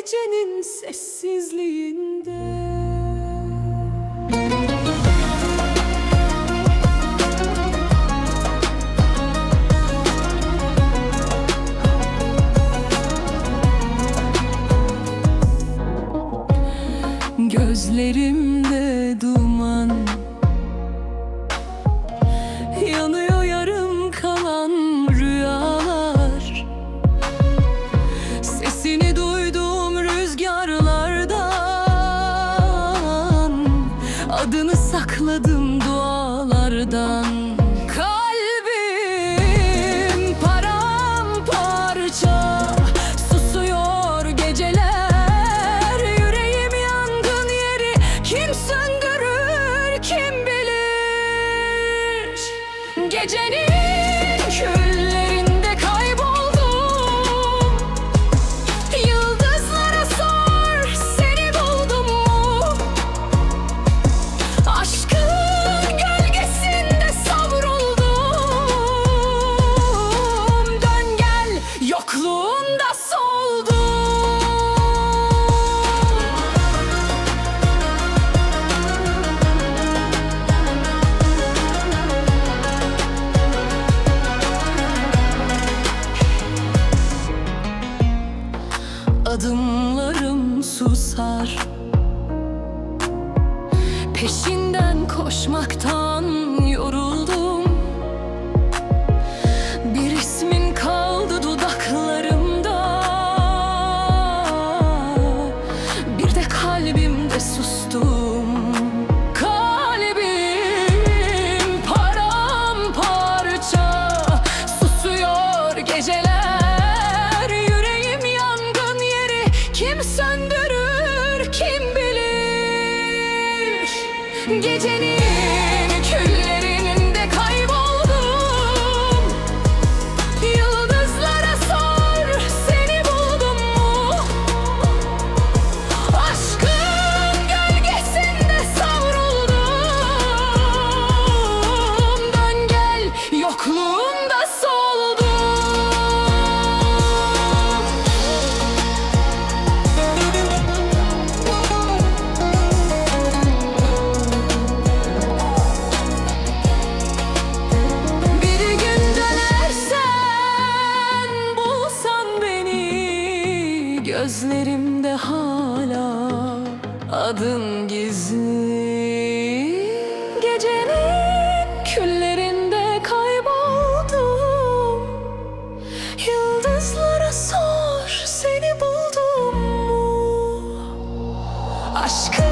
gecenin sessizliğinde. Gözlerimde duman sakladım dualardan. Kalbim Susuyor geceler. Yüreğim yangın yeri Kim söndürür kim bilir? Gecenin adımlarım susar. Peşinden koşmaktan gecenin adın gizli Gecenin küllerinde kayboldum Yıldızlara sor seni buldum mu? Aşkın